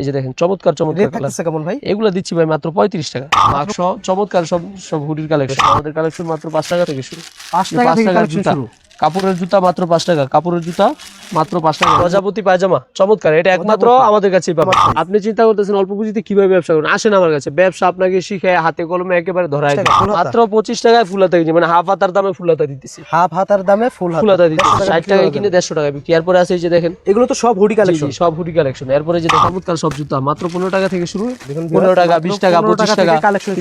এই যে দেখেন চমৎকার চমৎকার কেমন ভাই? এগুলো দিচ্ছি ভাই মাত্র পঁয়ত্রিশ টাকা। মাত্র চমৎকার সব সব হুডির কালেকশন আমাদের কালেকশন মাত্র পাঁচ টাকা থেকে শুরু। পাঁচ টাকা থেকে শুরু। কাপড়ের জুতা মাত্র পাঁচ টাকা কাপড়ের জুতা মাত্র পাঁচ টাকা। প্রজাপতি পায়জামা চমৎকার এটা একমাত্র আমাদের কাছেই পাবেন। আপনি চিন্তা করতেছেন অল্প পুঁজিতে কীভাবে ব্যবসা করুন আসেন আমার কাছে ব্যবসা আপনাকে শিখে হাতে কলমে একেবারে হাতা। মাত্র পঁচিশ টাকায় ফুলাতা কিনছি মানে হাফ হাতার দামে ফুলাতা দিতেছি। হাফ হাতার দামে ফুল ফুলাতা দিতেছি। ষাট টাকায় কিনে দেড়শো টাকা বিক্রি। এরপরে আছে এই যে দেখেন। এগুলো তো সব হুডি কালেকশন। সব হুডি কালেকশন। এরপরে যে চমৎকার সব জুতা মাত্র পনেরো টাকা থেকে শুরু। পনেরো টাকা বিশ টাকা পঁচিশ টাকা কালেকশন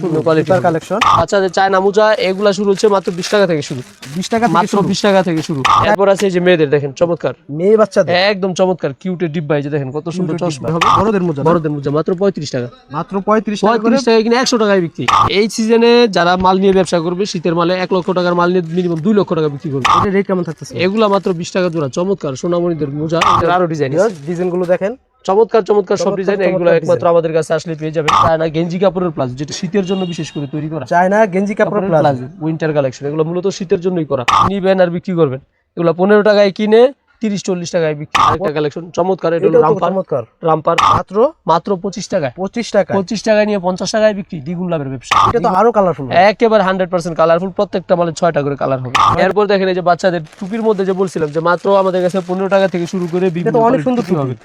কালেকশন। বাচ্চাদের চায়না মোজা এগুলা শুরু হচ্ছে মাত্র বিশ টাকা থেকে শুরু। বিশ টাকা মাত্র বিশ টাকা থেকে শুরু। এরপর আছে এই যে মেয়েদের দেখেন চমৎকার। মেয়ে বাচ্চাদের একদম চমৎকার কিউটে ডিব্বা এই যে দেখেন কত সুন্দর চশমা। বড়দের মোজা। বড়দের মোজা মাত্র পঁয়ত্রিশ টাকা। মাত্র পঁয়ত্রিশ টাকা করে। পঁয়ত্রিশ টাকা কিনে একশো টাকায় বিক্রি। এই সিজনে যারা মাল নিয়ে ব্যবসা করবে শীতের মালে এক লক্ষ টাকার মাল নিয়ে মিনিমাম দুই লক্ষ টাকা বিক্রি করবে। এটা রেট কেমন থাকতেছে? এগুলা মাত্র বিশ টাকা জোড়া চমৎকার সোনামণিদের মোজা। আরও ডিজাইন ডিজাইনগুলো দেখেন। চমৎকার চমৎকার সব ডিজাইন এগুলো একমাত্র আমাদের কাছে আসলে পেয়ে যাবেন চায়না গেঞ্জি কাপড়ের প্লাজো যেটা শীতের জন্য বিশেষ করে তৈরি করা। চায়না গেঞ্জি কাপড় প্লাজো উইন্টার কালেকশন এগুলো মূলত শীতের জন্যই করা। নিবেন আর বিক্রি করবেন। এগুলো পনেরো টাকায় কিনে তিরিশ চল্লিশ টাকায় বিক্রি আরেকটা কালেকশন চমৎকার এটা হলো রামপার চমৎকার। রামপার মাত্র? মাত্র পঁচিশ টাকায়। পঁচিশ টাকা পঁচিশ টাকায় নিয়ে পঞ্চাশ টাকায় বিক্রি দ্বিগুণ লাভের ব্যবসা। এটা তো আরও কালারফুল একেবারে হান্ড্রেড পার্সেন্ট কালারফুল প্রত্যেকটা মালে ছয়টা করে কালার হবে। এরপর দেখেন এই যে বাচ্চাদের টুপির মধ্যে যে বলছিলাম যে মাত্র আমাদের কাছে পনেরো টাকা থেকে শুরু করে বিভিন্ন তো অনেক সুন্দর টুপি। হবে।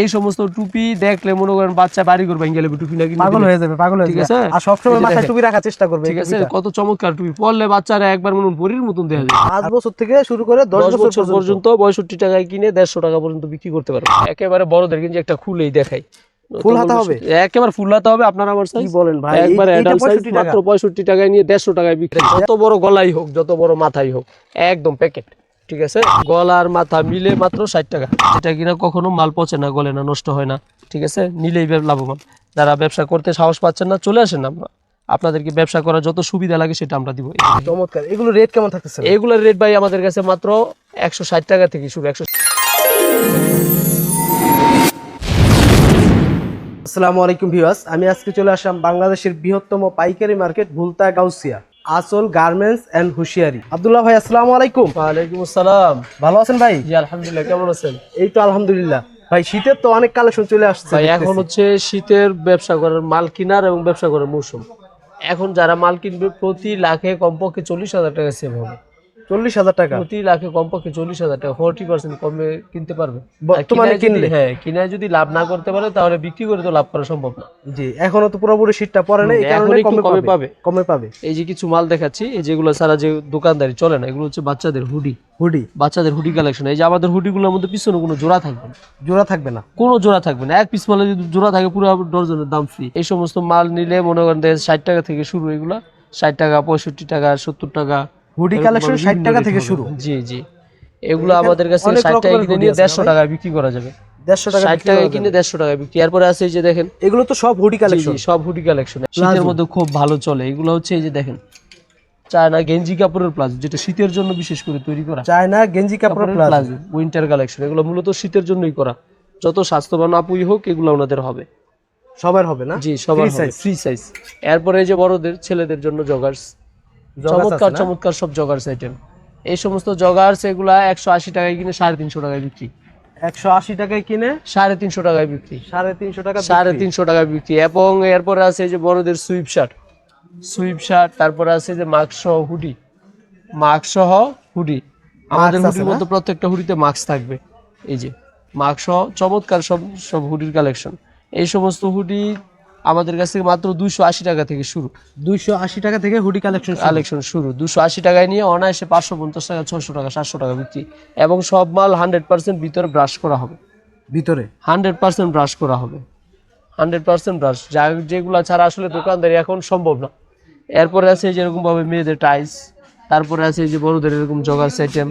এই সমস্ত টুপি দেখলে মনে করেন বাচ্চা বাড়ি করবে গেলে টুপি না কিনে পাগল হয়ে যাবে পাগল হয়ে যাবে। আর সবসময় এই যে মাথায় টুপি রাখার চেষ্টা করবে ঠিক আছে কত চমৎকার টুপি। পরলে বাচ্চারা একবার মনে পরীর মতন দেখা যায়। পাঁচ বছর থেকে শুরু করে দশ বছর পর্যন্ত। পঁয়ষট্টি টাকায় কিনে দেড়শো টাকা পর্যন্ত বিক্রি করতে পারবে। একেবারে বড়দের কিন্তু একটা খুলেই দেখাই। ফুল হাতা হবে? একেবারে ফুল হাতা হবে আপনার আমার সাইজ বলেন ভাই? একবার এইটা অ্যাডাল্ট সাইজ মাত্র পঁয়ষট্টি টাকায় নিয়ে দেড়শো টাকায় বিক্রি। যত বড় গলাই হোক যত বড় মাথাই হোক একদম প্যাকেট ঠিক আছে? গলার মাথা মিলে মাত্র ষাট টাকা। যেটা কিনা কখনো মাল পচে না গলে না নষ্ট হয় না ঠিক আছে? নিলেই লাভবান। যারা ব্যবসা করতে সাহস পাচ্ছেন না চলে আসেন আমরা। আপনাদেরকে ব্যবসা করার যত সুবিধা লাগে সেটা আমরা দিব। চমৎকার। এগুলো রেট কেমন থাকতেছে? এগুলোর রেট ভাই আমাদের কাছে মাত্র একশো ষাট টাকা থেকে শুরু একশো আসসালামু আলাইকুম ভিউয়ার্স। আমি আজকে চলে আসলাম বাংলাদেশের বৃহত্তম পাইকারি মার্কেট ভুলতা গাউসিয়া। আসল গার্মেন্টস এন্ড হুশিয়ারি। আব্দুল্লাহ ভাই আসসালামু আলাইকুম। ওয়ালাইকুম আসসালাম। ভালো আছেন ভাই? জি আলহামদুলিল্লাহ কেমন আছেন? এই তো আলহামদুলিল্লাহ। ভাই শীতের তো অনেক কালেকশন চলে আসছে ভাই এখন হচ্ছে শীতের ব্যবসা করার মাল কিনার এবং ব্যবসা করার মৌসুম। এখন যারা মাল কিনবে প্রতি লাখে কমপক্ষে চল্লিশ হাজার টাকা সেভ হবে। চল্লিশ হাজার টাকা। প্রতি লাখে কমপক্ষে চল্লিশ হাজার টাকা ফোরটি পার্সেন্ট কমে কিনতে পারবে। বর্তমানে কিনলে? হ্যাঁ কিনায় যদি লাভ না করতে পারে তাহলে বিক্রি করে তো লাভ করা সম্ভব না। জি এখনও তো পুরোপুরি শীতটা পড়ে না এই কারণে কমে পাবে। কমে পাবে। এই যে কিছু মাল দেখাচ্ছি এই যেগুলো সারা যে দোকানদারি চলে না এগুলো হচ্ছে বাচ্চাদের হুডি। হুডি। বাচ্চাদের হুডি কালেকশন এই যে আমাদের হুডিগুলোর মধ্যে পিছনে কোনো জোড়া থাকবে না। জোড়া থাকবে না। কোনো জোড়া থাকবে না। এক পিস মালে যদি জোড়া থাকে পুরো ডজনের দাম ফ্রি এই সমস্ত মাল নিলে মনে করেন ষাট টাকা থেকে শুরু এগুলো ষাট টাকা পঁয়ষট্টি টাকা সত্তর টাকা হুডি কালেকশন ভাবে ষাট বিভিন্ন টাকা থেকে শুরু। জি জি। এগুলো আমাদের কাছে অনেক ষাট টাকা কিনে নিয়ে আছে দেড়শো না টাকায় বিক্রি করা যাবে। দেড়শো টাকা ষাট বিক্রি টাকায় করা কিনে যাবে। দেড়শো টাকায় বিক্রি। এরপরে আছে এই যে দেখেন এগুলো তো সব হুডি কালেকশন। সব হুডি কালেকশন। শীতের মধ্যে খুব ভালো চলে। এগুলো হচ্ছে এই যে দেখেন চায়না গেঞ্জি কাপড়ের প্লাজো যেটা শীতের জন্য বিশেষ করে তৈরি করা। চায়না গেঞ্জি কাপড়ের প্লাজো। উইন্টার কালেকশন এগুলো মূলত শীতের জন্যই করা। যত স্বাস্থ্যবান আপুই হোক এগুলো ওনাদের হবে। সবার হবে না? জি সবার। ফ্রি সাইজ এরপরে এই যে বড়দের ছেলেদের জন্য জগার্স চমৎকার চমৎকার সব জগার্স আইটেম এই সমস্ত জগার্স এগুলা একশো আশি টাকায় কিনে সাড়ে তিনশো টাকায় বিক্রি। একশো আশি টাকায় কিনে সাড়ে তিনশো টাকায় বিক্রি। সাড়ে তিনশো টাকা সাড়ে তিনশো টাকায় বিক্রি। এবং এরপরে আছে যে বড়দের সুইপ শার্ট সুইপ শার্ট তারপরে আছে যে মাস্ক সহ হুডি মাস্ক সহ হুডি আমাদের হুডির মধ্যে প্রত্যেকটা হুডিতে মাস্ক থাকবে। এই যে মাস্ক সহ চমৎকার সব সব হুডির কালেকশন এই সমস্ত হুডি আমাদের কাছ থেকে মাত্র দুইশো আশি টাকা থেকে শুরু। দুইশো আশি টাকা থেকে হুডি কালেকশন কালেকশন শুরু। দুশো আশি টাকায় নিয়ে অনায়াসে পাঁচশো পঞ্চাশ টাকা ছশো টাকা সাতশো টাকা বিক্রি। এবং সব মাল হান্ড্রেড পার্সেন্ট ভিতরে ব্রাশ করা হবে। ভিতরে? হান্ড্রেড পার্সেন্ট ব্রাশ করা হবে। হান্ড্রেড পার্সেন্ট ব্রাশ যা যেগুলো ছাড়া আসলে দোকানদারি এখন সম্ভব না। এরপরে আছে এই যেরকম ভাবে মেয়েদের টাইস তারপরে আছে এই যে বড়দের এরকম জগার আইটেম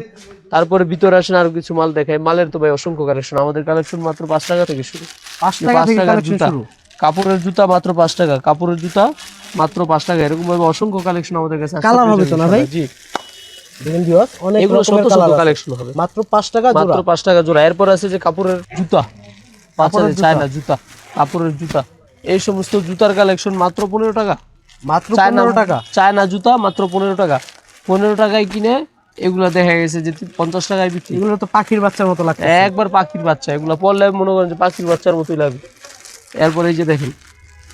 তারপরে ভিতরে আসেন আরও কিছু মাল দেখায়। মালের তো ভাই অসংখ্য কালেকশন আমাদের কালেকশন মাত্র পাঁচ টাকা থেকে শুরু। পাঁচ টাকা থেকে কালেকশন জুতা। শুরু। কাপড়ের জুতা মাত্র পাঁচ টাকা কাপড়ের জুতা মাত্র পাঁচ টাকা। এরকম ভাবে অসংখ্য কালেকশন আমাদের কাছে। Colour হবে তো না ভাই? জি। অনেক এগুলো শত শত কালেকশন হবে। মাত্র পাঁচ টাকা জোড়া। মাত্র পাঁচ টাকা জোড়া। এরপর আছে যে কাপড়ের জুতা। বাচ্চাদের জুতা। চায়না জুতা কাপড়ের জুতা। এই সমস্ত জুতার কালেকশন মাত্র পনেরো টাকা। মাত্র পনেরো টাকা। চায়না জুতা মাত্র পনেরো টাকা। পনেরো টাকায় কিনে এগুলা দেখা গেছে যে পঞ্চাশ টাকায় বিক্রি। এগুলো তো পাখির বাচ্চার মতো লাগছে একবার পাখির বাচ্চা। এগুলা পড়লে মনে করেন যে পাখির বাচ্চার মতোই লাগবে। এরপরে এই যে দেখেন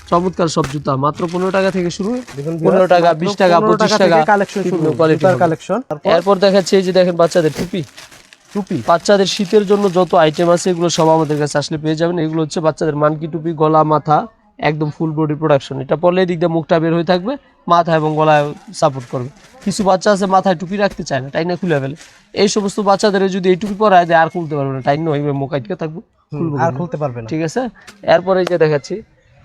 চমৎকার সব জুতা মাত্র পনেরো টাকা থেকে শুরু পনেরো টাকা বিশ টাকা পঁচিশ টাকা কালেকশন এরপর দেখাচ্ছে এই যে দেখেন বাচ্চাদের টুপি। টুপি? বাচ্চাদের শীতের জন্য যত আইটেম আছে এগুলো সব আমাদের কাছে আসলে পেয়ে যাবেন। এগুলো হচ্ছে বাচ্চাদের মানকি টুপি গলা মাথা একদম ফুল বডি প্রোডাকশন এটা পরলে এদিক দিয়ে মুখটা বের হয়ে থাকবে মাথা এবং গলায় সাপোর্ট করবে। কিছু বাচ্চা আছে মাথায় টুপি রাখতে চায় না টাইনা খুলে ফেলে। এই সমস্ত বাচ্চাদের যদি এই টুপি পরায় দেয় আর খুলতে পারবে না। টাইন নয় মুখ আটকে থাকবে। আর খুলতে পারবে না। ঠিক আছে? এরপরে যে দেখাচ্ছি।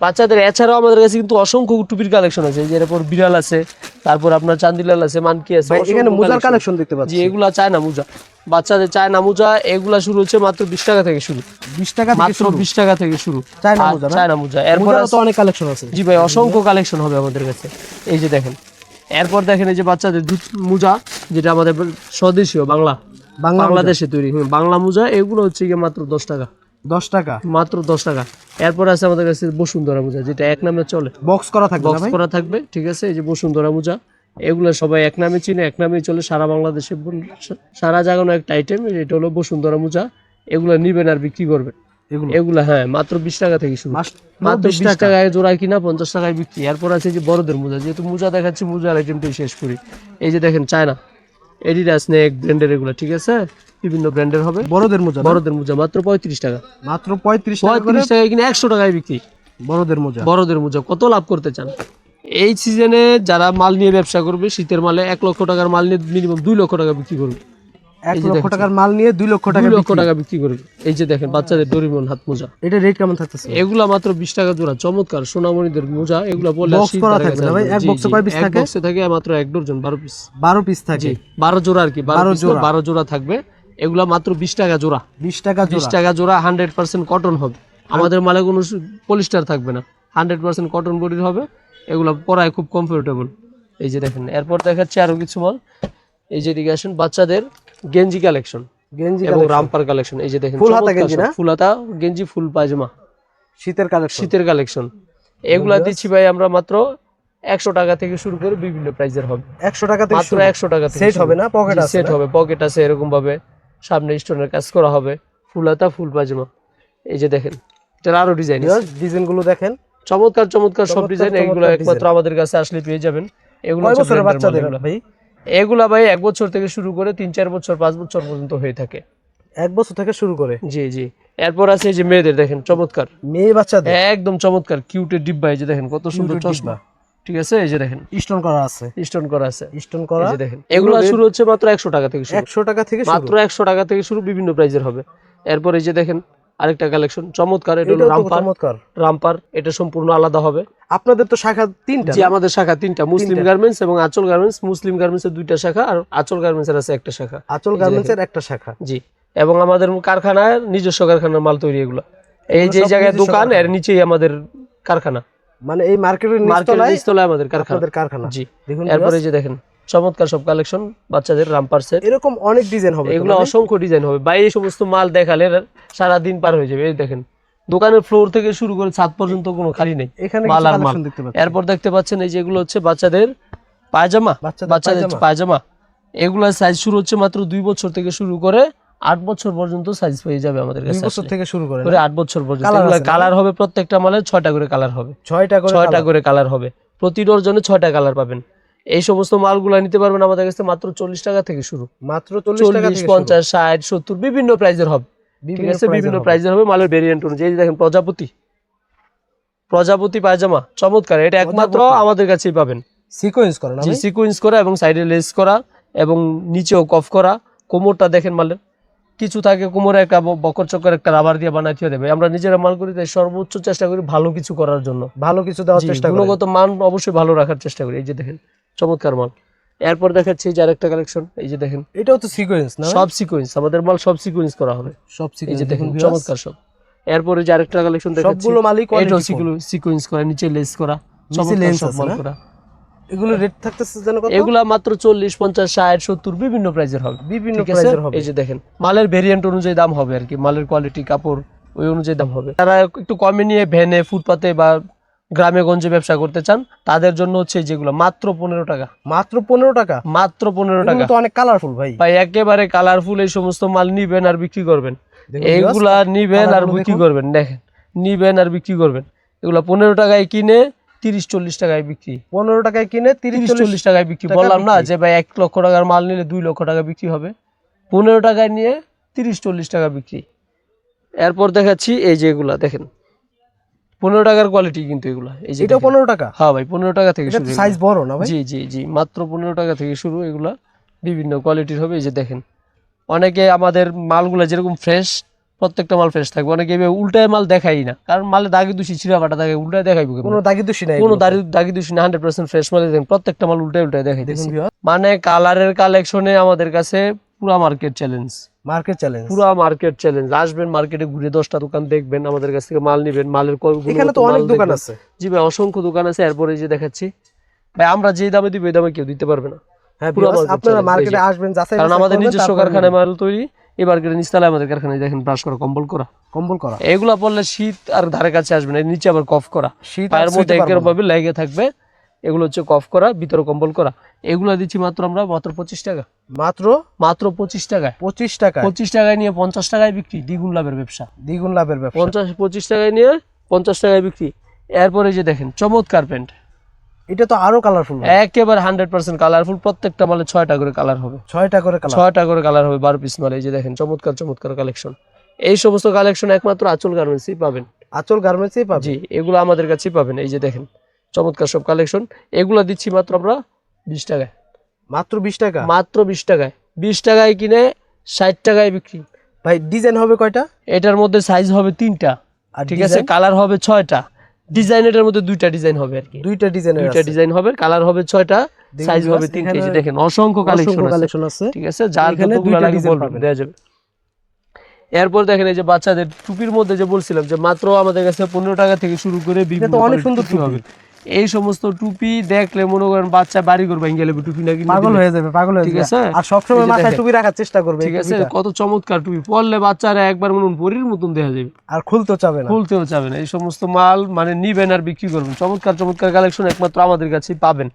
বাচ্চাদের এছাড়াও আমাদের কাছে কিন্তু অসংখ্য টুপির কালেকশন আছে। যে এরপর বিড়াল আছে তারপর আপনার চান্দিলাল আছে মানকি আছে এখানে মোজার কালেকশন দেখতে পাচ্ছি। জি এগুলা চায়না মোজা। বাচ্চাদের চায়না মোজা এগুলা শুরু হচ্ছে মাত্র বিশ টাকা থেকে শুরু। 20 টাকা থেকে মাত্র বিশ টাকা থেকে শুরু। চায়না আর মোজা না? মোজা। এরপর তো অনেক কালেকশন আছে। জি ভাই অসংখ্য কালেকশন হবে আমাদের কাছে। এই যে দেখেন। এরপর দেখেন এই যে বাচ্চাদের মোজা যেটা আমাদের স্বদেশীয় বাংলা। বাংলা বাংলাদেশে তৈরি। বাংলা মোজা এগুলো হচ্ছে গিয়ে মাত্র দশ টাকা। 10 টাকা? মাত্র দশ টাকা। এরপর আছে আমাদের কাছে বসুন্ধরা মোজা যেটা এক নামে চলে। বক্স করা থাকবে বক্স করা থাকবে ঠিক আছে? এই যে বসুন্ধরা মোজা এগুলো সবাই এক নামে চিনে এক নামে চলে সারা বাংলাদেশে। সারা জাগানো একটা আইটেম এটা হলো বসুন্ধরা মোজা। এগুলো নিবেন আর বিক্রি করবেন। এগুলো? হ্যাঁ মাত্র বিশ টাকা থেকে শুরু। মাত্র মাত্র 20 বিশ টাকায় জোড়ায় কিনা পঞ্চাশ টাকায় বিক্রি। এরপর আছে যে বড়দের মোজা যেহেতু মোজা দেখাচ্ছি মোজার আইটেমটাই শেষ করি। এই যে দেখেন চায়না। এডিডাস নেক ব্র্যান্ডের এগুলো ঠিক আছে? বিভিন্ন ব্র্যান্ডের হবে। বড়দের মোজা বড়দের মোজা মাত্র পঁয়ত্রিশ টাকা। মাত্র 35 টাকা করে? পঁয়ত্রিশ টাকায় কিনা একশো টাকায় বিক্রি। বড়দের মোজা। বড়দের মোজা কত লাভ করতে চান? এই সিজনে যারা মাল নিয়ে ব্যবসা করবে শীতের মালে এক লক্ষ টাকার মাল নিয়ে মিনিমাম দুই লক্ষ টাকা বিক্রি করবে। 1 লক্ষ টাকার মাল নিয়ে 2 লক্ষ টাকা লক্ষ টাকা বিক্রি করবে। এই যে দেখেন বাচ্চাদের ডরিমন হাত মোজা। এটা রেট কেমন থাকতেছে? এগুলা মাত্র বিশ টাকা জোড়া। চমৎকার সোনামণিদের মোজা। এগুলা করা না ভাই? এক কয় থাকে? থাকে মাত্র এক ডজন বারো পিস 12 পিস থাকে। বারো জোড়া আর কি বারো জোড়া। বারো জোড়া থাকবে। এগুলা মাত্র বিশ টাকা জোড়া। 20 টাকা বিশ টাকা জোড়া হান্ড্রেড পার্সেন্ট কটন হবে। আমাদের মালে কোনো পলিস্টার থাকবে না। হান্ড্রেড পার্সেন্ট কটন বডির হবে। এগুলো পরায় খুব কমফোর্টেবল এই যে দেখেন এরপর দেখাচ্ছি আরও কিছু মাল। এই যে দিকে আসেন বাচ্চাদের গেঞ্জি কালেকশন গেঞ্জি এবং রামপার কালেকশন এই যে দেখেন ফুল হাতা গেঞ্জি না? ফুল হাতা গেঞ্জি ফুল পায়জামা। শীতের কালেকশন শীতের কালেকশন এগুলা দিচ্ছি ভাই আমরা মাত্র একশো টাকা থেকে শুরু করে বিভিন্ন প্রাইজের হবে। 100 টাকা থেকে মাত্র একশো টাকা থেকে সেট হবে না? পকেট সেট হবে। পকেট আছে এরকম ভাবে সামনে স্টোনের কাজ করা হবে। ফুল হাতা ফুল পায়জামা এই যে দেখেন এটার আরও ডিজাইন ডিজাইনগুলো দেখেন। চমৎকার চমৎকার সব ডিজাইন এগুলো একমাত্র আমাদের কাছে আসলে পেয়ে যাবেন। এগুলো বাচ্চাদের ভাই? এগুলা ভাই এক বছর থেকে শুরু করে তিন চার বছর পাঁচ বছর পর্যন্ত হয়ে থাকে। এক বছর থেকে শুরু করে? জি জি। এরপর আছে এই যে মেয়েদের দেখেন চমৎকার। মেয়ে বাচ্চাদের? একদম চমৎকার কিউটের ডিব্বা এই যে দেখেন কত সুন্দর চশমা। ঠিক আছে? এই যে দেখেন। স্টোন করা আছে। স্টোন করা আছে। স্টোন এই করা যে দেখেন। এগুলো শুরু হচ্ছে মাত্র একশো টাকা থেকে শুরু। 100 টাকা থেকে মাত্র একশো টাকা থেকে শুরু বিভিন্ন প্রাইজের হবে। এরপর এই যে দেখেন আরেকটা কালেকশন চমৎকার এটা হলো রামপার রামপার এটা সম্পূর্ণ আলাদা হবে। আপনাদের তো শাখা তিনটা জি আমাদের শাখা তিনটা। মুসলিম গার্মেন্টস এবং আচল গার্মেন্টস মুসলিম গার্মেন্টস এর দুইটা শাখা আর আচল গার্মেন্টস এর আছে একটা শাখা। আচল গার্মেন্টস এর একটা শাখা। জি এবং আমাদের কারখানায় নিজস্ব কারখানার মাল তৈরি এগুলো। এই যে জায়গায় দোকান এর নিচেই আমাদের কারখানা। মানে এই মার্কেটের নিচতলায় নিচতলায় আমাদের কারখানা। আপনাদের কারখানা। জি। দেখুন এরপরে যে দেখেন চমৎকার সব কালেকশন বাচ্চাদের রামপার সেট এরকম অনেক ডিজাইন হবে। এগুলো মানে? অসংখ্য ডিজাইন হবে। বা এই সমস্ত মাল দেখালে সারা দিন পার হয়ে যাবে। এই দেখেন দোকানের ফ্লোর থেকে শুরু করে ছাদ পর্যন্ত কোনো খালি নেই। এখানে মাল আর মাল। এরপর দেখতে পাচ্ছেন এই যেগুলো হচ্ছে বাচ্চাদের পায়জামা। বাচ্চাদের। পায়জামা। এগুলোর সাইজ শুরু হচ্ছে মাত্র দুই বছর থেকে শুরু করে আট বছর পর্যন্ত সাইজ পেয়ে যাবে আমাদের কাছে বছর থেকে শুরু করে করে আট বছর পর্যন্ত? কালার হবে প্রত্যেকটা মালের ছয়টা করে কালার হবে। ছয়টা করে ছয়টা করে কালার হবে। প্রতি ডজনে ছয়টা কালার পাবেন। এই সমস্ত মালগুলো নিতে পারবেন আমাদের কাছে মাত্র চল্লিশ টাকা থেকে শুরু। মাত্র চল্লিশ টাকা পঞ্চাশ ষাট সত্তর বিভিন্ন প্রাইজের হবে। ঠিক বিভিন্ন আছে বিভিন্ন প্রাইজের হবে মালের ভেরিয়েন্ট অনুযায়ী। দেখেন প্রজাপতি। প্রজাপতি পায়জামা। চমৎকার। এটা একমাত্র আমাদের কাছেই পাবেন। সিকোয়েন্স করে? সিকুয়েন্স করা এবং সাইডে লেস করা এবং নিচেও কফ করা। কোমরটা দেখেন মালের কিছু থাকে কোমরে একটা বকর চক্কর একটা রাবার দিয়ে বানাইতে দেবে। আমরা নিজেরা মাল করি তাই সর্বোচ্চ চেষ্টা করি ভালো কিছু করার জন্য। ভালো কিছু দেওয়ার চেষ্টা করে গুণগত মান অবশ্যই ভালো রাখার চেষ্টা করি। এই যে দেখেন চমৎকার মাল। এরপর দেখাচ্ছি যে আরেকটা কালেকশন এই যে দেখেন। এটাও তো সিকোয়েন্স না? সব সিকোয়েন্স আমাদের মাল সব সিকোয়েন্স করা হবে। সব এই যে দেখেন চমৎকার সব। এরপরে যে আরেকটা কালেকশন দেখাচ্ছি সবগুলো মালই কোয়ালিটি সিকোয়েন্স করা নিচে লেস করা চমৎকার সব মাল করা। এগুলো রেট থাকতেছে যেন কত? এগুলা মাত্র চল্লিশ পঞ্চাশ ষাট সত্তর বিভিন্ন প্রাইজের হবে। বিভিন্ন প্রাইজের হবে। এই যে দেখেন মালের ভেরিয়েন্ট অনুযায়ী দাম হবে আর কি। মালের কোয়ালিটি কাপড় ওই অনুযায়ী দাম হবে। তারা একটু কমে নিয়ে ভ্যানে ফুটপাতে বা গ্রামে গঞ্জে ব্যবসা করতে চান তাদের জন্য হচ্ছে যেগুলো মাত্র পনেরো টাকা। মাত্র পনেরো টাকা? মাত্র পনেরো টাকা। তো অনেক কালারফুল ভাই। ভাই একেবারে কালারফুল এই সমস্ত মাল নিবেন আর বিক্রি করবেন। এইগুলা নিবেন আর বিক্রি করবেন দেখেন। নিবেন আর বিক্রি করবেন। এগুলো পনেরো টাকায় কিনে তিরিশ চল্লিশ টাকায় বিক্রি। পনেরো টাকায় কিনে তিরিশ চল্লিশ টাকায় বিক্রি। বললাম না যে ভাই এক লক্ষ টাকার মাল নিলে দুই লক্ষ টাকা বিক্রি হবে। পনেরো টাকায় নিয়ে তিরিশ চল্লিশ টাকা বিক্রি। এরপর দেখাচ্ছি এই যে এগুলা দেখেন। পনেরো টাকার কোয়ালিটি কিন্তু এগুলা। এই যে এটা পনেরো টাকা? হ্যাঁ ভাই পনেরো টাকা থেকে শুরু সাইজ বড় না ভাই? জি জি জি। মাত্র পনেরো টাকা থেকে শুরু এগুলা। বিভিন্ন কোয়ালিটির হবে এই যে দেখেন। অনেকে আমাদের মালগুলা যেরকম ফ্রেশ প্রত্যেকটা মাল ফ্রেশ থাকবে। অনেকে উল্টায় মাল দেখাই না। কারণ মালে দাগি দূষি ছিঁড়া ফাটা থাকে উল্টায় দেখাইবো? কোনো দাগি দোষী নাই কোনো দাগি দাগি দূষি না হান্ড্রেড পার্সেন্ট ফ্রেশ মাল দেখেন। প্রত্যেকটা মাল উল্টায় উল্টায় দেখাই দেখুন মানে কালারের কালেকশনে আমাদের কাছে পুরা মার্কেট চ্যালেঞ্জ মার্কেট চ্যালেঞ্জ পুরা মার্কেট চ্যালেঞ্জ আসবেন মার্কেটে ঘুরে দশটা দোকান দেখবেন আমাদের কাছ থেকে মাল নিবেন মালের এখানে তো অনেক দোকান আছে। জি ভাই অসংখ্য দোকান আছে। এরপরে যে দেখাচ্ছি ভাই আমরা যে দামে দিব এই দামে কেউ দিতে পারবে না। হ্যাঁ আপনারা মার্কেটে আসবেন যাচাই কারণ আমাদের নিজস্ব কারখানায় মাল তৈরি। এই মার্কেটের নিচতলায় আমাদের কারখানায় দেখেন ব্রাশ করা কম্বল করা। কম্বল করা। এগুলা পড়লে শীত আর ধারে কাছে আসবে না নিচে আবার কফ করা। শীত পায়ের মধ্যে একের ভাবে লেগে থাকবে এগুলো হচ্ছে কফ করা ভিতরে কম্বল করা। এগুলো দিচ্ছি মাত্র আমরা মাত্র পঁচিশ টাকা। মাত্র? মাত্র পঁচিশ টাকায়। পঁচিশ টাকা পঁচিশ টাকায় নিয়ে পঞ্চাশ টাকায় বিক্রি দ্বিগুণ লাভের ব্যবসা। দ্বিগুণ লাভের ব্যবসা। পঞ্চাশ পঁচিশ টাকায় নিয়ে পঞ্চাশ টাকায় বিক্রি। এরপরে যে দেখেন চমৎকার প্যান্ট। এটা তো আরও কালারফুল একেবারে হান্ড্রেড পার্সেন্ট কালারফুল প্রত্যেকটা মালে ছয়টা করে কালার হবে। ছয়টা করে কালার ছয়টা করে কালার হবে বারো পিস মাল এই যে দেখেন চমৎকার চমৎকার কালেকশন এই সমস্ত কালেকশন একমাত্র আচল গার্মেন্টসই পাবেন। আচল গার্মেন্টসই পাবে জি এগুলো আমাদের কাছেই পাবেন। এই যে দেখেন চমৎকার সব কালেকশন এগুলো দিচ্ছি মাত্র আমরা বিশ টাকায়। মাত্র বিশ টাকা? মাত্র বিশ টাকায়। বিশ টাকায় কিনে ষাট টাকায় বিক্রি। ভাই ডিজাইন হবে কয়টা? এটার মধ্যে সাইজ হবে তিনটা। ঠিক আছে কালার হবে ছয়টা। ডিজাইন এটার মধ্যে দুইটা ডিজাইন হবে আর কি। দুইটা ডিজাইন দুইটা ডিজাইন হবে কালার হবে ছয়টা সাইজ হবে viewers, তিনটা এই যে দেখেন অসংখ্য কালেকশন কালেকশন আছে। ঠিক আছে যার এখানে দুইটা পাবেন। যাবে। এরপর দেখেন এই যে বাচ্চাদের টুপির মধ্যে যে বলছিলাম যে মাত্র আমাদের কাছে পনেরো টাকা থেকে শুরু করে বিভিন্ন অনেক সুন্দর টুপি। হবে। এই সমস্ত টুপি দেখলে মনে করেন বাচ্চা বাড়ি করবে গেলে টুপি না কিনে পাগল হয়ে যাবে পাগল হয়ে ঠিক আছে? আর সবসময় মাথায় টুপি রাখার চেষ্টা করবে ঠিক আছে? কত চমৎকার টুপি। পরলে বাচ্চারা একবার মনে পরীর মতন দেখা যাবে। আর খুলতে চাবে না। খুলতেও চাবে না। এই সমস্ত মাল মানে নিবেন আর বিক্রি করবেন। চমৎকার চমৎকার কালেকশন একমাত্র আমাদের কাছেই পাবেন।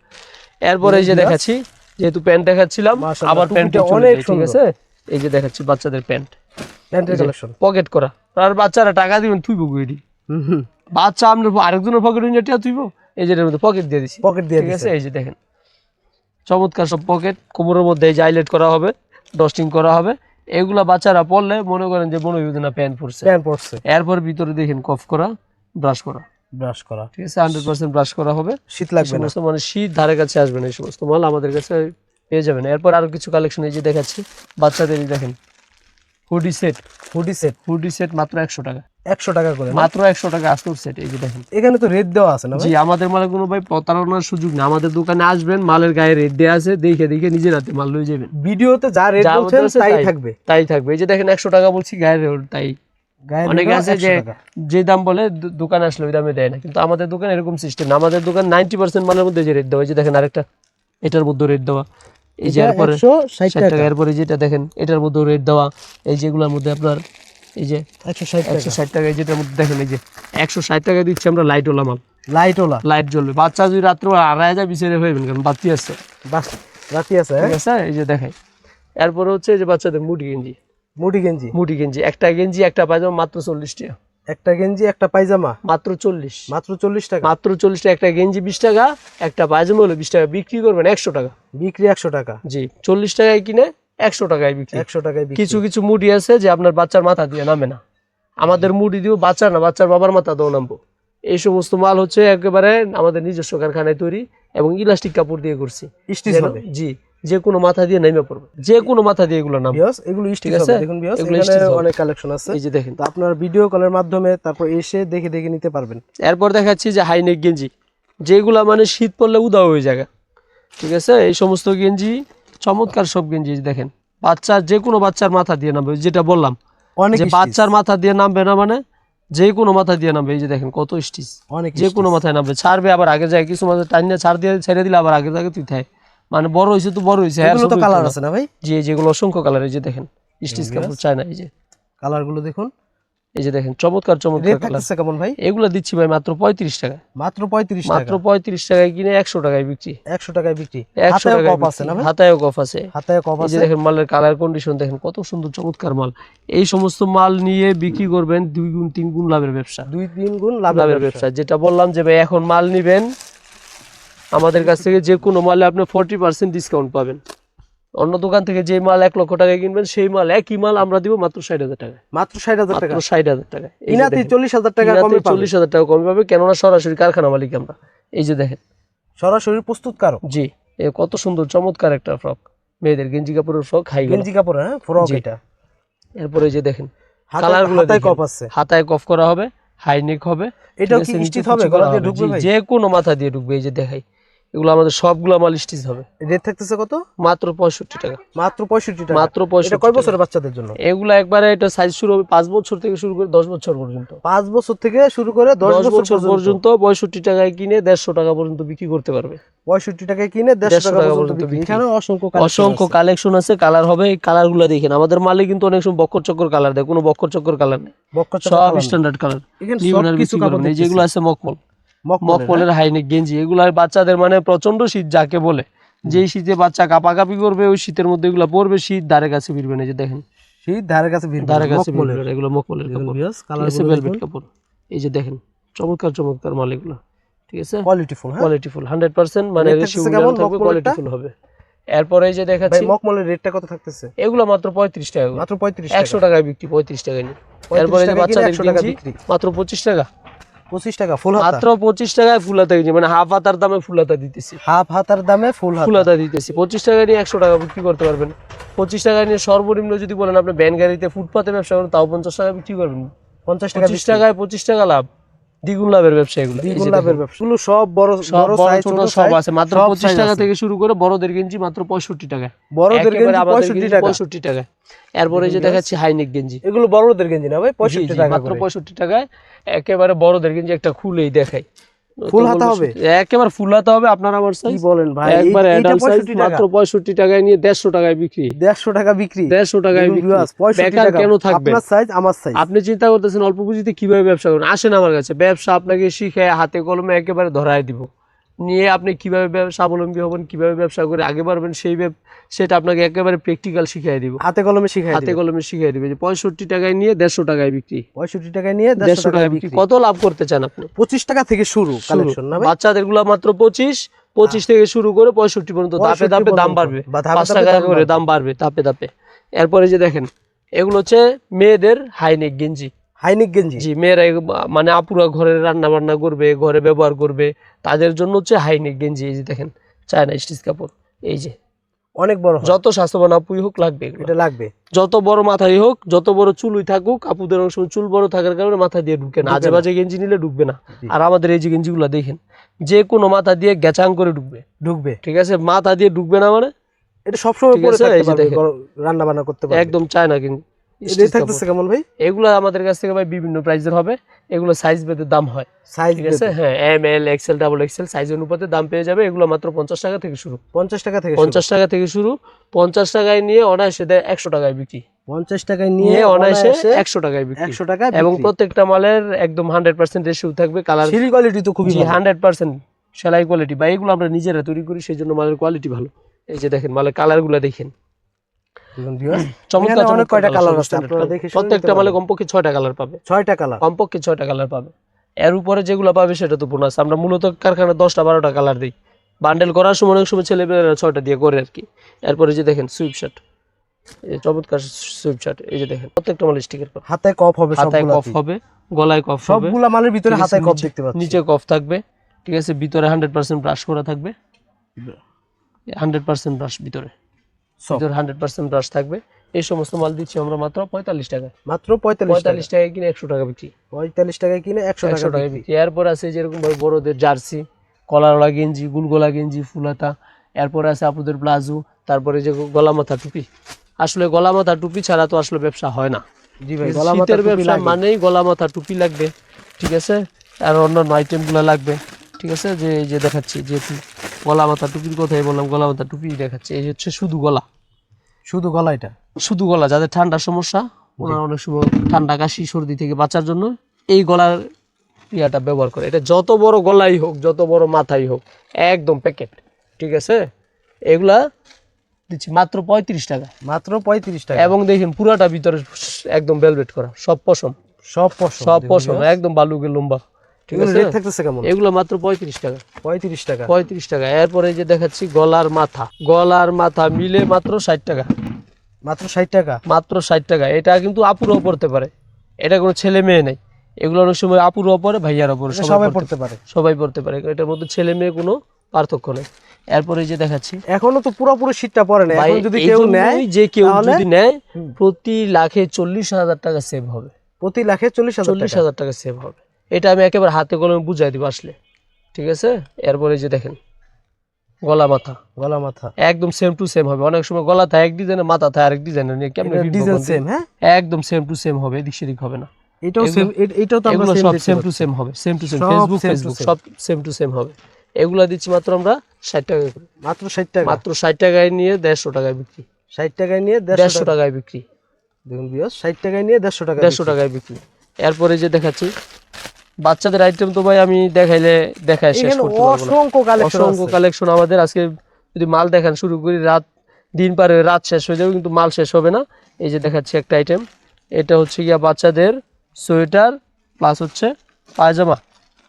এরপরে এই যে দেখাচ্ছি যেহেতু প্যান্ট দেখাচ্ছিলাম আবার প্যান্ট অনেক ঠিক আছে? এই যে দেখাচ্ছি বাচ্চাদের প্যান্ট। প্যান্টের কালেকশন পকেট করা। আর বাচ্চারা টাকা দিবেন তুইব গুইডি হুম হুম। বাচ্চা আপনার আরেকজনের পকেট নিয়ে টিয়া তুইব এই যে এটার মধ্যে পকেট দিয়ে দিছি। পকেট দিয়ে ঠিক আছে? এই যে দেখেন। চমৎকার সব পকেট কোমরের মধ্যে এই যে করা হবে ডস্টিং করা হবে। এগুলা বাচ্চারা পড়লে মনে করেন যে মনে হইবে না প্যান্ট পরছে প্যান্ট পড়ছে। এরপর ভিতরে দেখেন কফ করা ব্রাশ করা। ব্রাশ করা। ঠিক আছে? হান্ড্রেড পার্সেন্ট ব্রাশ করা হবে। শীত লাগবে না। মানে শীত ধারে কাছে আসবে না এই সমস্ত মাল আমাদের কাছে পেয়ে যাবেন। এরপর আরও কিছু কালেকশন এই যে দেখাচ্ছি। বাচ্চাদের দেখেন hoodie set hoodie set hoodie set মাত্র একশো টাকা। একশো টাকা করে মাত্র একশো টাকা সেট এই যে দেখেন। এখানে তো রেট দেওয়া আছে না জি আমাদের মালে কোনো ভাই প্রতারণার সুযোগ না আমাদের দোকানে আসবেন মালের গায়ে রেট দেওয়া আছে দেখে দেখে নিজের হাতে মাল লয়ে যাবেন। ভিডিওতে যা রেট বলছেন তাই। থাকবে। তাই থাকবে। এই যে দেখেন একশো টাকা বলছি গায়ের রেট তাই। অনেকে আছে যে যে দাম বলে দোকানে আসলে ওই দামে দেয় না। কিন্তু আমাদের দোকান এরকম সিস্টেম আমাদের দোকান নাইনটি পার্সেন্ট মালের মধ্যে যে রেট দেওয়া এই যে দেখেন আরেকটা এটার মধ্যে রেট দেওয়া। এই যে এরপরে ষাট টাকা। এরপরে যেটা দেখেন এটার মধ্যে রেট দেওয়া। এই যেগুলোর মধ্যে আপনার এই যে 160 টাকা। একশো ষাট টাকা এই যেটার মধ্যে দেখেন এই যে একশো ষাট টাকা দিচ্ছি আমরা লাইট ওলা মাল। লাইট লাইট জ্বলবে। বাচ্চা যদি রাত্রে আড়াই হাজার বিছারে হইবেন কারণ বাতি আছে। বাস রাতি আছে হ্যাঁ? ঠিক আছে? এই যে দেখেন। এরপরে হচ্ছে যে বাচ্চাদের মুটি গেঞ্জি। মুডি গেঞ্জি? মুটি গেঞ্জি। একটা গেঞ্জি একটা পায়জামা মাত্র চল্লিশ টাকা। একটা গেঞ্জি একটা পায়জামা? মাত্র চল্লিশ। মাত্র চল্লিশ টাকা? মাত্র চল্লিশ টাকা। একটা গেঞ্জি বিশ টাকা একটা পায়জামা হলো বিশ টাকা। বিক্রি করবেন একশো টাকা। বিক্রি একশো টাকা? জি চল্লিশ টাকায় কিনে একশো টাকায় বিক্রি। একশো টাকায় বিক্রি। কিছু কিছু মুডি আছে যে আপনার বাচ্চার মাথা দিয়ে নামে না। আমাদের মুডি দিয়েও বাচ্চার না বাচ্চার বাবার মাথা দিয়েও নামবো। এই সমস্ত মাল হচ্ছে একেবারে আমাদের নিজস্ব কারখানায় তৈরি এবং ইলাস্টিক কাপড় দিয়ে করছি। জি যে কোনো মাথা দিয়ে নেমে পড়বে। যে কোনো মাথা দিয়ে এগুলো নাম বিয়স এগুলো স্টিচ আছে? দেখুন বিয়স এখানে অনেক কালেকশন আছে। এই যে দেখেন। তো আপনার ভিডিও কলের মাধ্যমে তারপর এসে দেখে দেখে নিতে পারবেন। এরপর দেখাচ্ছি যে হাইনেক গেঞ্জি। যেগুলা মানে শীত পড়লে উদাও হয়ে যায় ঠিক আছে? এই সমস্ত গেঞ্জি চমৎকার সব গেঞ্জি দেখেন। বাচ্চার যে কোনো বাচ্চার মাথা দিয়ে নামবে যেটা বললাম। যে বাচ্চার মাথা দিয়ে নামবে না মানে যে কোনো মাথা দিয়ে নামবে এই যে দেখেন কত স্টিচ অনেক যে কোনো মাথায় নামবে। ছাড়বে আবার আগে যায় কিছু মাথা টাইনে ছাড় দিয়ে ছেড়ে দিলে আবার আগে থাকে তুই থাকে মানে বড় হয়েছে তো বড় হয়েছে এগুলো তো কালার আছে না ভাই? জি যেগুলো অসংখ্য কালার এই যে দেখেন স্টিচ কাপড় চায় না এই যে। কালারগুলো দেখুন। এই যে দেখেন চমৎকার চমৎকার কালার। কেমন ভাই? এগুলো দিচ্ছি ভাই মাত্র টাকা মাত্র মাত্র টাকা। পঁয়ত্রিশ টাকায় কিনে একশো টাকায় বিক্রি। টাকায় বিক্রি। একশো হাতায়ও টাকায় কপ আছে না ভাই? হাতায়ও কফ আছে। হাতায় কপ এই যে দেখেন মালের কালার কন্ডিশন দেখেন কত সুন্দর চমৎকার মাল। এই সমস্ত মাল নিয়ে বিক্রি করবেন দুই গুণ তিন গুণ লাভের ব্যবসা। দুই তিন গুণ লাভের লাভের ব্যবসা। যেটা বললাম যে ভাই এখন মাল নিবেন আমাদের কাছ থেকে যে কোনো মালে আপনি ফোরটি পার্সেন্ট ডিসকাউন্ট পাবেন। অন্য দোকান থেকে যে মাল এক লক্ষ টাকায় কিনবেন সেই মাল একই মাল আমরা দিব মাত্র ষাট হাজার টাকা মাত্র ষাট হাজার টাকা? ষাট হাজার টাকা ইনাতি চল্লিশ হাজার টাকা কমে চল্লিশ হাজার টাকা কমে পাবে কেননা সরাসরি কারখানা মালিক আমরা। এই যে দেখেন। সরাসরি প্রস্তুত কারও জি এ কত সুন্দর চমৎকার একটা ফ্রক। মেয়েদের গেঞ্জি কাপড়ের ফ্রক হাই গেঞ্জি কাপড় হ্যাঁ? ফ্রক এটা। এরপরে যে দেখেন হাতায়- কালারগুলো হাতায়। কপ আছে। হাতায় কফ করা হবে হাইনেক হবে এটাও ঠিক কি স্টিচ হবে? গলা দিয়ে ঢুকবে যে কোনো মাথা দিয়ে ঢুকবে এই যে দেখাই। এগুলো আমাদের সবগুলো মাল স্টিচ হবে। রেট থাকতেছে কত? মাত্র পঁয়ষট্টি টাকা। মাত্র পঁয়ষট্টি টাকা। মাত্র পঁয়ষট্টি কয় বছরের বাচ্চাদের জন্য? এগুলো একবারে এটা সাইজ শুরু হবে পাঁচ বছর থেকে শুরু করে দশ বছর পর্যন্ত। পাঁচ বছর থেকে শুরু করে দশ বছর পর্যন্ত। পঁয়ষট্টি টাকায় কিনে দেড়শো টাকা পর্যন্ত বিক্রি করতে পারবে। পঁয়ষট্টি টাকায় কিনে দেড়শো টাকা পর্যন্ত। এখানে অসংখ্য অসংখ্য কালেকশন আছে কালার হবে এই কালারগুলো দেখেন। আমাদের মালে কিন্তু অনেক সময় বক্কর চক্কর কালার দেয় কোনো বক্কর চক্কর কালার নেই। সব স্ট্যান্ডার্ড কালার এখানে সব কিছু কাপড় করবেন যেগুলো আছে মকমল। মকমলের, মকমলের হাইনেক গেঞ্জি এগুলো বাচ্চাদের মানে প্রচণ্ড শীত যাকে বলে। যেই শীতে বাচ্চা কাপাকাপি করবে ওই শীতের মধ্যে এগুলো পরবে শীত ধারে কাছে ফিরবে না যে দেখেন। হ্যাঁ? সেই ধারে কাছে ধারে কাছে এগুলো মকমলের কাপড়। ভেলভেট কাপড়। এই যে দেখেন চমৎকার চমৎকার মাল এগুলো। ঠিক আছে? কোয়ালিটিফুল হ্যাঁ? কোয়ালিটিফুল মানে থাকবে কোয়ালিটিফুল হবে। এরপরে যে দেখাচ্ছি মকমলের রেটটা কত থাকতেছে? এগুলো মাত্র পঁয়ত্রিশ টাকা মাত্র পঁয়ত্রিশ একশো টাকায় বিক্রি পঁয়ত্রিশ টাকায় নিয়ে এরপরে যে বাচ্চাদের 100। মাত্র পঁচিশ টাকা। পঁচিশ টাকা ফুল হাতা। মাত্র পঁচিশ টাকায় ফুল হাতা মানে হাফ হাতার দামে ফুল হাতা দিতেছি। হাফ হাতার দামে ফুল ফুল হাতা দিতেছি। পঁচিশ টাকা নিয়ে একশো টাকা বিক্রি করতে পারবেন। পঁচিশ টাকা নিয়ে সর্বনিম্ন যদি বলেন আপনি গাড়িতে ফুটপাতে ব্যবসা করেন তাও পঞ্চাশ টাকা বিক্রি করবেন। পঞ্চাশ টাকা পঁচিশ টাকায় পঁচিশ টাকা লাভ। দ্বিগুণ লাভের ব্যবসা এগুলো। দ্বিগুণ লাভের ব্যবসা। এগুলো সব বড় সব বড় ছোট সব আছে। মাত্র পঁচিশ টাকা থেকে শুরু করে বড়দের গেঞ্জি মাত্র পঁয়ষট্টি টাকা বড়দের গেঞ্জি পঁয়ষট্টি টাকা। পঁয়ষট্টি টাকা এরপরে যে দেখাচ্ছি হাইনেক গেঞ্জি। এগুলো বড়দের গেঞ্জি না ভাই? পঁয়ষট্টি টাকা মাত্র পঁয়ষট্টি টাকায়। একেবারে বড়দের গেঞ্জি একটা খুলেই দেখাই। ফুল হাতা হবে? একেবারে ফুল হাতা হবে আপনার আমার সাইজ বলেন ভাই? একবারে অ্যাডাল্ট সাইজ মাত্র পঁয়ষট্টি টাকায় নিয়ে দেড়শো টাকায় বিক্রি। দেড়শো টাকা বিক্রি? দেড়শো টাকায় বিক্রি। বেকার কেন থাকবে আপনার সাইজ আমার সাইজ আপনি চিন্তা করতেছেন অল্প পুঁজিতে কীভাবে ব্যবসা করুন আসেন আমার কাছে। ব্যবসা আপনাকে শিখে হাতে কলমে একেবারে ধরায় দিব। নিয়ে আপনি কীভাবে স্বাবলম্বী হবেন কীভাবে ব্যবসা করে আগে বাড়বেন সেই সেটা আপনাকে একেবারে প্র্যাকটিক্যাল শিখিয়ে দিব। হাতে কলমে শিখাই হাতে কলমে শিখিয়ে দিবে। যে পঁয়ষট্টি টাকায় নিয়ে দেড়শো টাকায় বিক্রি। পঁয়ষট্টি টাকায় নিয়ে দেড়শো টাকায় বিক্রি। কত লাভ করতে চান আপনি? পঁচিশ টাকা থেকে শুরু কালেকশন বাচ্চাদেরগুলা মাত্র পঁচিশ। পঁচিশ থেকে শুরু করে পঁয়ষট্টি পর্যন্ত ধাপে 65 ধাপে দাম বাড়বে। পাঁচ টাকা করে। দাম বাড়বে ধাপে ধাপে। এরপরে যে দেখেন এগুলো হচ্ছে মেয়েদের হাইনেক গেঞ্জি। হাইনিক গেঞ্জি? জি মেয়েরা মানে আপুরা ঘরে রান্না বান্না করবে ঘরে ব্যবহার করবে তাদের জন্য হচ্ছে হাইনেক গেঞ্জি এই যে দেখেন চায়না স্টিচ কাপড় এই যে। অনেক বড় যত স্বাস্থ্যবান আপুই হোক লাগবে এটা লাগবে। যত বড় মাথাই হোক যত বড় চুলই থাকুক আপুদের অনেক সময় চুল বড় থাকার কারণে মাথা দিয়ে ঢুকে না আজে বাজে গেঞ্জি নিলে ঢুকবে না। আর আমাদের এই যে গেঞ্জিগুলো দেখেন যে কোনো মাথা দিয়ে গ্যাচাং করে ঢুকবে। ঢুকবে। ঠিক আছে? মাথা দিয়ে ঢুকবে না মানে? এটা সবসময়। রান্না বান্না করতে একদম চায় না কিন্তু রেট থাকতেছে কেমন ভাই? এগুলো আমাদের কাছ থেকে ভাই বিভিন্ন প্রাইসের হবে। এগুলো সাইজ ভেদে দাম হয়। সাইজ ঠিক আছে? হ্যাঁ M L XL double XL size অনুপাতে দাম পেয়ে যাবে। এগুলো মাত্র পঞ্চাশ টাকা থেকে শুরু। পঞ্চাশ টাকা থেকে পঞ্চাশ টাকা থেকে শুরু। পঞ্চাশ টাকায় নিয়ে অনায়াসে দেয় একশো টাকায় বিক্রি। পঞ্চাশ টাকায় নিয়ে নিয়ে অনায়াসে একশো টাকায় বিক্রি। একশো টাকা এবং প্রত্যেকটা মালের একদম হান্ড্রেড পার্সেন্ট রেশিও থাকবে। কালার সিঁড়ি কোয়ালিটি তো খুবই হান্ড্রেড পার্সেন্ট সেলাই কোয়ালিটি বা এগুলো আমরা নিজেরা তৈরি করি সেই জন্য মালের কোয়ালিটি ভালো। এই যে দেখেন মালের কালারগুলা দেখেন। চমৎকার অনেক কয়টা কালার আছে আপনারা দেখে প্রত্যেকটা মালে কমপক্ষে ছয়টা কালার পাবে। ছয়টা কালার কমপক্ষে ছয়টা কালার পাবে। এর উপরে যেগুলো পাবে সেটা তো বোনাস আমরা মূলত কারখানায় দশটা বারোটা কালার দিই। বান্ডেল করার সময় অনেক সময় ছেলেমেয়েরা ছয়টা দিয়ে করে আর কি। এরপরে যে দেখেন সুইপ শার্ট চমৎকার সুইপ শার্ট এই যে দেখেন প্রত্যেকটা মাল স্টিকের কফ হবে হাতায় কফ হবে গলায় কফ হবে। সবগুলা মালের ভিতরে হাতায় কপ নিচে- দেখতে পাচ্ছি। নিচে কফ থাকবে। ঠিক আছে ভিতরে হান্ড্রেড পার্সেন্ট ব্রাশ করা থাকবে। হান্ড্রেড পার্সেন্ট ব্রাশ ভিতরে। ভিতরে হান্ড্রেড পার্সেন্ট ব্রাশ থাকবে। এই সমস্ত মাল দিচ্ছি আমরা মাত্র পঁয়তাল্লিশ টাকায়। মাত্র পঁয়তাল্লিশ টাকা কিনে একশো টাকা বিক্রি। পঁয়তাল্লিশ টাকায় কিনে একশো টাকা টাকা বিক্রি। এরপর আছে যেরকম বড়দের জার্সি কলারওয়ালা গেঞ্জি গুলগোলা গেঞ্জি ফুলাতা। এরপরে আছে আপুদের প্লাজো তারপরে যে গলা মাথা টুপি। আসলে গলা মাথা টুপি ছাড়া তো আসলে ব্যবসা হয় না। জি ভাই শীতের ব্যবসা মানেই গলা মাথা টুপি লাগবে ঠিক আছে? আর অন্যান্য আইটেমগুলো লাগবে ঠিক আছে? যে যে দেখাচ্ছি যেহেতু গলা মাথা টুপির কথাই বললাম গলা মাথা টুপি দেখাচ্ছে। এই হচ্ছে শুধু গলা। শুধু গলা এটা? শুধু গলা যাদের ঠান্ডার সমস্যা ওনারা অনেক সময় ঠান্ডা কাশি সর্দি থেকে বাঁচার জন্য এই গলার ইয়াটা ব্যবহার করে। এটা যত বড় গলাই হোক যত বড় মাথাই হোক একদম প্যাকেট। ঠিক আছে? এগুলা দিচ্ছি মাত্র পঁয়ত্রিশ টাকা। মাত্র পঁয়ত্রিশ টাকা। এবং দেখেন পুরাটা ভিতরে একদম ভেলভেট করা সব পশম। সব পশম। সব পশম একদম বালুকে লম্বা। ঠিক আছে? রেট থাকতেছে কেমন? এগুলো মাত্র পঁয়ত্রিশ টাকা। পঁয়ত্রিশ টাকা। পঁয়ত্রিশ টাকা। এরপরে যে দেখাচ্ছি গলার মাথা। গলার মাথা মিলে মাত্র ষাট টাকা। মাত্র ষাট টাকা? মাত্র ষাট টাকা। এটা কিন্তু আপুরও পড়তে পারে। এটা কোনো ছেলে মেয়ে নেই। এগুলো অনেক সময় আপুরও পরে ভাইয়ারও পরে এটা সবাই পড়তে- পারে। সবাই পড়তে পারে। এটার মধ্যে ছেলে মেয়ে কোনো পার্থক্য নেই। এরপরে যে দেখাচ্ছি। এখনও তো পুরোপুরি শীতটা পড়ে না। এখন যদি কেউ নেয় যে কেউ যদি নেয় প্রতি লাখে চল্লিশ হাজার টাকা সেভ হবে। প্রতি লাখে চল্লিশ চল্লিশ হাজার টাকা সেভ হবে। এটা আমি একেবারে হাতে কলমে বুঝাই দিব আসলে। ঠিক আছে? এরপরে যে দেখেন গলা মাথা। গলা মাথা। একদম সেম টু সেম হবে। অনেক সময় গলা থাকে এক ডিজাইনের মাথা থাকে আরেক ডিজাইনের নিয়ে কেমন ডিজাইন সেম হ্যাঁ? একদম সেম টু সেম হবে এদিক সেদিক হবে না। এটাও সেম এটাও তো আমরা সব সেম টু সেম হবে same to same Facebook Facebook সব সেম টু সেম হবে। এগুলা দিচ্ছি মাত্র আমরা ষাট টাকা করে। মাত্র ষাট টাকা। মাত্র ষাট টাকায় নিয়ে দেড়শো টাকায় বিক্রি। ষাট টাকায় নিয়ে দেড়শো দেড়শো টাকা। টাকায় বিক্রি। দেখুন বিয়স ষাট টাকায় নিয়ে দেড়শো টাকা দেড়শো টাকায় বিক্রি। এরপরে যে দেখাচ্ছি বাচ্চাদের আইটেম তো ভাই আমি দেখাইলে দেখায় শেষ করতে পারব অসংখ্য কালেকশন অসংখ্য কালেকশন আমাদের আজকে যদি মাল দেখান শুরু করি রাত দিন পারে রাত শেষ হয়ে যাবে কিন্তু মাল শেষ হবে না। এই যে দেখাচ্ছি একটা আইটেম এটা হচ্ছে গিয়া বাচ্চাদের সোয়েটার প্লাস হচ্ছে পায়জামা।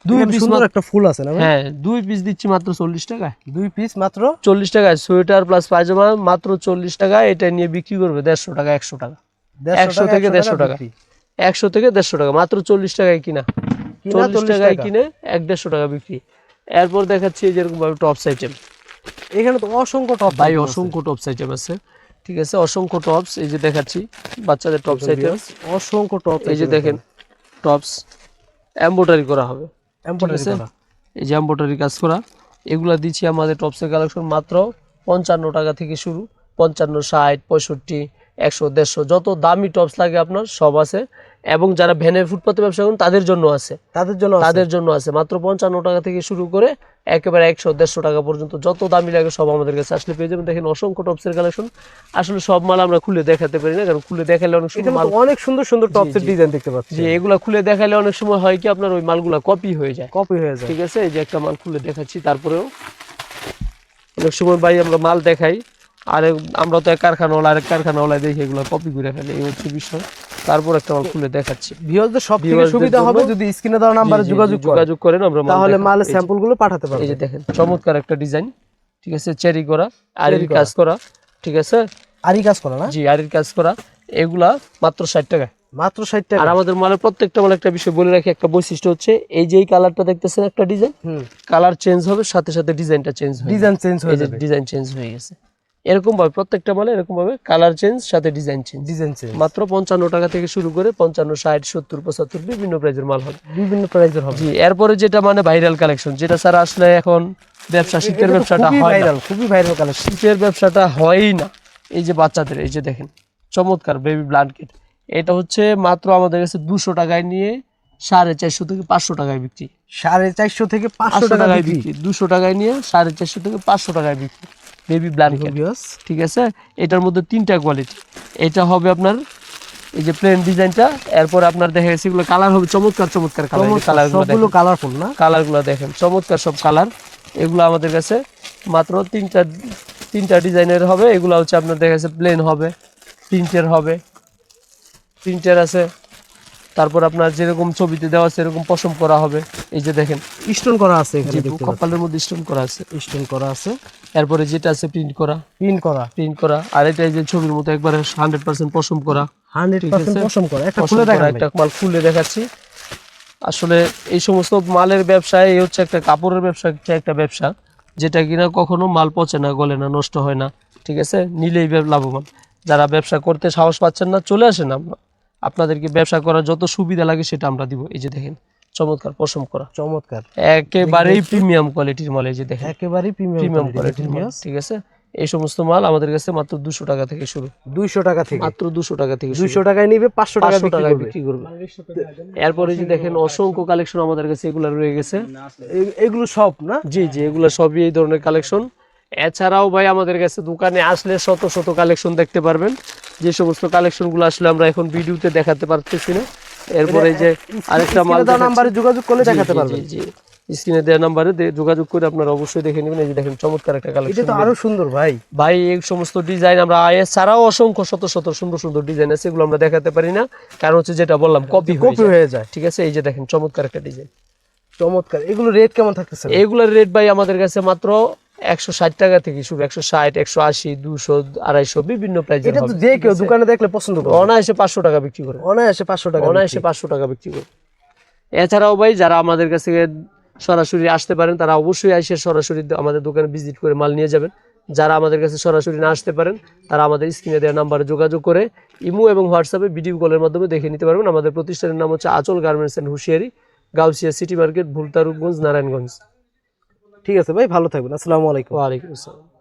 দুই পিস একটা ফুল আছে না হ্যাঁ দুই পিস দিচ্ছি মাত্র চল্লিশ টাকায়। দুই পিস মাত্র? চল্লিশ টাকায় সোয়েটার প্লাস পায়জামা মাত্র চল্লিশ টাকা এটা নিয়ে বিক্রি করবে দেড়শো টাকা একশো টাকা। একশো থেকে দেড়শো টাকা একশো থেকে দেড়শো টাকা মাত্র চল্লিশ টাকায় কিনা। চল্লিশ টাকায় কিনে এক দেড়শো টাকা বিক্রি। এরপর দেখাচ্ছি যেরকম ভাবে টপস আইটেম এখানে তো অসংখ্য টপ ভাই অসংখ্য টপস আইটেম আছে। ঠিক আছে অসংখ্য টপস এই যে দেখাচ্ছি বাচ্চাদের টপস আইটেম অসংখ্য টপ এই যে দেখেন টপস এম্ব্রয়ডারি করা হবে। এই যে এম্ব্রয়ডারি কাজ করা। এগুলা দিচ্ছি আমাদের টপসের কালেকশন মাত্র পঞ্চান্ন টাকা থেকে শুরু। পঞ্চান্ন ষাট পঁয়ষট্টি একশো দেড়শো যত দামি টপস লাগে আপনার সব আছে। এবং যারা ভ্যানে ফুটপাতে ব্যবসা করেন তাদের জন্য আছে। তাদের জন্য তাদের জন্য আছে। মাত্র পঞ্চান্ন টাকা থেকে শুরু করে একেবারে একশো দেড়শো টাকা পর্যন্ত যত দামি লাগে সব আমাদের কাছে আসলে পেয়ে যাবেন। দেখেন অসংখ্য টপসের কালেকশন। আসলে সব মাল আমরা খুলে দেখাতে পারি না কারণ খুলে দেখালে অনেক সময় অনেক সুন্দর সুন্দর টপসের ডিজাইন দেখতে পাচ্ছি। যে এগুলা খুলে দেখালে অনেক সময় হয় কি আপনার ওই মালগুলা কপি হয়ে যায়। কপি হয়ে যায়। ঠিক আছে? এই যে একটা মাল খুলে দেখাচ্ছি তারপরেও অনেক সময় ভাই আমরা মাল দেখাই। আর আমরা তো এক কারখানাওয়ালা আরেক কারখানাওয়ালা দেখি এগুলো কপি করে ফেলে এই হচ্ছে বিষয়। তারপর একটা মাল খুলে দেখাচ্ছি। ভিউয়ারদের সব থেকে সুবিধা হবে যদি স্ক্রিনে দেওয়া নাম্বারে যোগাযোগ যোগাযোগ করেন আমরা তাহলে। মালের স্যাম্পলগুলো পাঠাতে এই যে দেখেন চমৎকার একটা ডিজাইন ঠিক আছে চেরি করা আরির। কাজ করা ঠিক আছে? আরই কাজ করা না? জি আরির কাজ করা এগুলা মাত্র ষাট টাকা। মাত্র ষাট আর টাকা আমাদের মালের প্রত্যেকটা মাল একটা বিষয় বলে রাখি একটা বৈশিষ্ট্য হচ্ছে এই যে এই কালারটা দেখতেছেন একটা ডিজাইন হুম। কালার চেঞ্জ হবে সাথে সাথে ডিজাইনটা চেঞ্জ হবে ডিজাইন চেঞ্জ হয়ে যাবে। ডিজাইন চেঞ্জ হয়ে গেছে। এরকম ভাবে প্রত্যেকটা মালে এরকম ভাবে কালার চেঞ্জ সাথে ডিজাইন চেঞ্জ ডিজাইন চেঞ্জ মাত্র পঞ্চান্ন টাকা থেকে শুরু করে পঞ্চান্ন ষাট সত্তর পঁচাত্তর বিভিন্ন প্রাইজের মাল হবে। বিভিন্ন প্রাইজের হবে। জি এরপরে যেটা মানে ভাইরাল কালেকশন যেটা স্যার আসলে এখন ব্যবসা শীতের ব্যবসাটা হয় ভাইরাল খুবই ভাইরাল কালেকশন শীতের ব্যবসাটা হয়ই না। এই যে বাচ্চাদের এই যে দেখেন চমৎকার বেবি ব্লাঙ্কেট এটা হচ্ছে মাত্র আমাদের কাছে দুশো টাকায় নিয়ে সাড়ে চারশো থেকে পাঁচশো টাকায় বিক্রি। সাড়ে চারশো থেকে পাঁচশো পাঁচশো টাকা টাকায় বিক্রি। বিক্রি। দুশো টাকায় নিয়ে সাড়ে চারশো থেকে পাঁচশো টাকায় বিক্রি। বেবি ভিউয়ার্স ঠিক আছে? এটার মধ্যে তিনটা কোয়ালিটি এটা হবে আপনার এই যে প্লেন ডিজাইনটা এরপর আপনার দেখা গেছে এগুলো কালার হবে চমৎকার চমৎকার কালার কালার সবগুলো কালারফুল না? কালারগুলো দেখেন চমৎকার সব কালার এগুলো আমাদের কাছে মাত্র তিনটা তিনটা ডিজাইনের হবে। এগুলো হচ্ছে আপনার দেখা যাচ্ছে প্লেন হবে প্রিন্টের হবে। প্রিন্টের আছে। তারপর আপনার যেরকম ছবিতে দেওয়া আছে এরকম পশম করা হবে। এই যে দেখেন। স্টোন করা আছে এখানে দেখতে কপালের মধ্যে স্টোন করা আছে। স্টোন করা আছে। এরপরে যেটা আছে প্রিন্ট করা। পিন করা। প্রিন্ট করা। আর এটা এই যে ছবির মতো একবারে হান্ড্রেড পার্সেন্ট পশম করা। হান্ড্রেড ঠিক পার্সেন্ট আছে। পশম করা। একটা খুলে দেখান একটা মাল খুলে দেখাচ্ছি। আসলে এই সমস্ত মালের ব্যবসায় এই হচ্ছে একটা কাপড়ের ব্যবসা হচ্ছে একটা ব্যবসা যেটা কিনা কখনো মাল পচে না গলে না নষ্ট হয় না। ঠিক আছে? নিলেই লাভবান। যারা ব্যবসা করতে সাহস পাচ্ছেন না চলে আসেন আমরা আপনাদেরকে ব্যবসা করার যত সুবিধা লাগে সেটা আমরা দিব। এই যে দেখেন চমৎকার পশম করা। চমৎকার। একেবারেই প্রিমিয়াম কোয়ালিটির মাল এই যে দেখেন। একেবারেই প্রিমিয়াম কোয়ালিটির মাল ঠিক আছে? এই সমস্ত মাল আমাদের কাছে মাত্র দুশো টাকা থেকে শুরু। দুইশো টাকা থেকে। মাত্র দুশো টাকা থেকে দুইশো টাকায় নিবে পাঁচশো টাকা পাঁচশো বিক্রি টাকায় করবে। বিক্রি করবে। এরপরে যে দেখেন অসংখ্য কালেকশন আমাদের কাছে এগুলো রয়ে গেছে। এগুলো সব না? জি জি এগুলো সবই এই ধরনের কালেকশন এছাড়াও ভাই আমাদের কাছে দোকানে আসলে শত শত কালেকশন দেখতে পারবেন। যে সমস্ত কালেকশনগুলো আসলে আমরা এখন ভিডিওতে দেখাতে পারতেছি না। এরপরে যে আরেকটা মাল নাম্বারে যোগাযোগ করলে দেখাতে পারবেন। জি স্ক্রিনে দেওয়া নাম্বারে যোগাযোগ করে আপনারা অবশ্যই দেখে নেবেন। এই যে দেখেন চমৎকার একটা এটা কালেকশন তো আরও সুন্দর ভাই। ভাই এই সমস্ত ডিজাইন আমরা আইএস ছাড়াও অসংখ্য শত শত সুন্দর সুন্দর ডিজাইন আছে এগুলো আমরা দেখাতে পারি না। কারণ হচ্ছে যেটা বললাম কপি কপি হয়ে যায়। ঠিক আছে? এই যে দেখেন চমৎকার একটা ডিজাইন চমৎকার। এগুলো রেট কেমন থাকতেছে? এগুলোর রেট ভাই আমাদের কাছে মাত্র একশো ষাট টাকা থেকে শুরু একশো ষাট একশো আশি দুশো আড়াইশো বিভিন্ন প্রাইজের এটা তো যে কেউ দোকানে দেখলে পছন্দ করে অনায়াসে পাঁচশো টাকা বিক্রি করে অনায়াসে পাঁচশো টাকা অনায়াসে পাঁচশো টাকা বিক্রি করে এছাড়াও ভাই যারা আমাদের কাছে সরাসরি আসতে পারেন তারা অবশ্যই এসে সরাসরি আমাদের দোকানে ভিজিট করে মাল নিয়ে যাবেন। যারা আমাদের কাছে সরাসরি না আসতে পারেন তারা আমাদের স্ক্রিনে দেওয়া নাম্বারে যোগাযোগ করে ইমো এবং হোয়াটসঅ্যাপে ভিডিও কলের মাধ্যমে দেখে নিতে পারবেন। আমাদের প্রতিষ্ঠানের নাম হচ্ছে আচল গার্মেন্টস অ্যান্ড হুঁশিয়ারি গাউসিয়া সিটি মার্কেট ভুলতারুপগঞ্জ নারায়ণগঞ্জ। ঠিক আছে ভাই ভালো থাকবেন। আসসালামু আলাইকুম। ওয়ালাইকুম আসসালাম।